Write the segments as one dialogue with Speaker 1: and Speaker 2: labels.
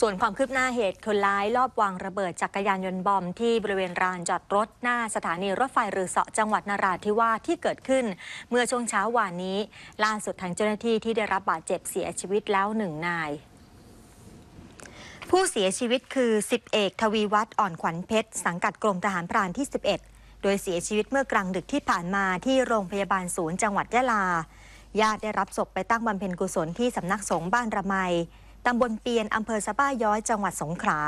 Speaker 1: ส่วนความคืบหน้าเหตุคนร้ายลอบวางระเบิดจักรยานยนต์บอมที่บริเวณลานจอดรถหน้าสถานีรถไฟรือเสาะจังหวัดนราธิวาสที่เกิดขึ้น เมื่อช่วงเช้าวานนี้ ล่าสุดทางเจ้าหน้าที่ที่ได้รับบาดเจ็บเสียชีวิตแล้วหนึ่งนายผู้เสียชีวิตคือ 10 เอก ทวีวัฒน์อ่อนขวัญเพชร สังกัดกรมทหารพรานที่ 11 โดยเสียชีวิตเมื่อกลางดึกที่ผ่านมาที่โรงพยาบาลศูนย์จังหวัดยะลา ญาติได้รับศพไปตั้งบำเพ็ญกุศลที่สำนักสงฆ์บ้านระไม ตำบลเปียนอำเภอสะบ้าย้อยจังหวัดสงขลา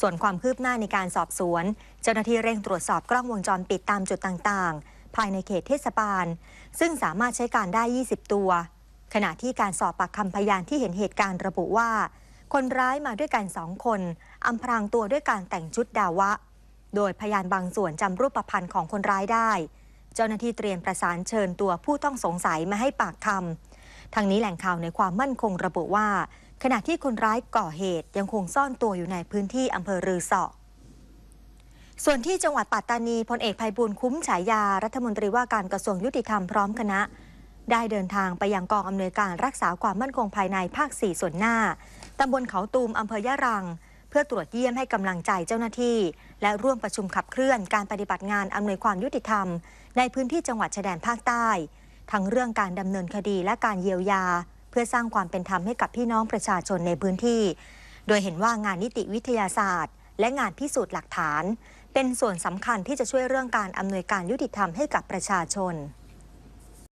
Speaker 1: ส่วนความคืบหน้าในการสอบสวน เจ้าหน้าที่เร่งตรวจสอบกล้องวงจรปิดตามจุดต่างๆ ภายในเขตเทศบาล ซึ่งสามารถใช้การได้ 20 ตัว ขณะที่การสอบปากคำพยานที่เห็นเหตุการณ์ระบุว่า คนร้ายมาด้วยกันสองคนอำพรางตัวด้วยการแต่งชุดดาวะ โดยพยานบางส่วนจำรูปประพันธ์ของคนร้ายได้ เจ้าหน้าที่เตรียมประสานเชิญตัวผู้ต้องสงสัยมาให้ปากคำทางนี้แหล่งข่าวในความมั่นคงระบุว่า ขณะที่คนร้ายก่อเหตุยังคงซ่อนตัวอยู่ในพื้นที่อำเภอรือสาะส่วนที่จังหวัดปัตตานีพลเอกภัยบุญคุ้มฉายารัฐมนตรีว่าการกระทรวงยุติธรรมพร้อมคณะ ได้เดินทางไปยังกองอำนวยการรักษาความมั่นคงภายในภาค 4 ส่วนหน้าตำบลเขาตูมอำเภอยะรัง เพื่อตรวจเยี่ยมให้กำลังใจเจ้าหน้าที่ และร่วมประชุมขับเคลื่อนการปฏิบัติงานอำนวยความยุติธรรม ในพื้นที่จังหวัดชายแดนภาคใต้ ทั้งเรื่องการดำเนินคดีและการเยียวยา เพื่อสร้างความเป็นธรรมให้กับพี่น้องประชาชนในพื้นที่ โดยเห็นว่างานนิติวิทยาศาสตร์ และงานพิสูจน์หลักฐาน เป็นส่วนสำคัญที่จะช่วยเรื่องการอำนวยการยุติธรรมให้กับประชาชน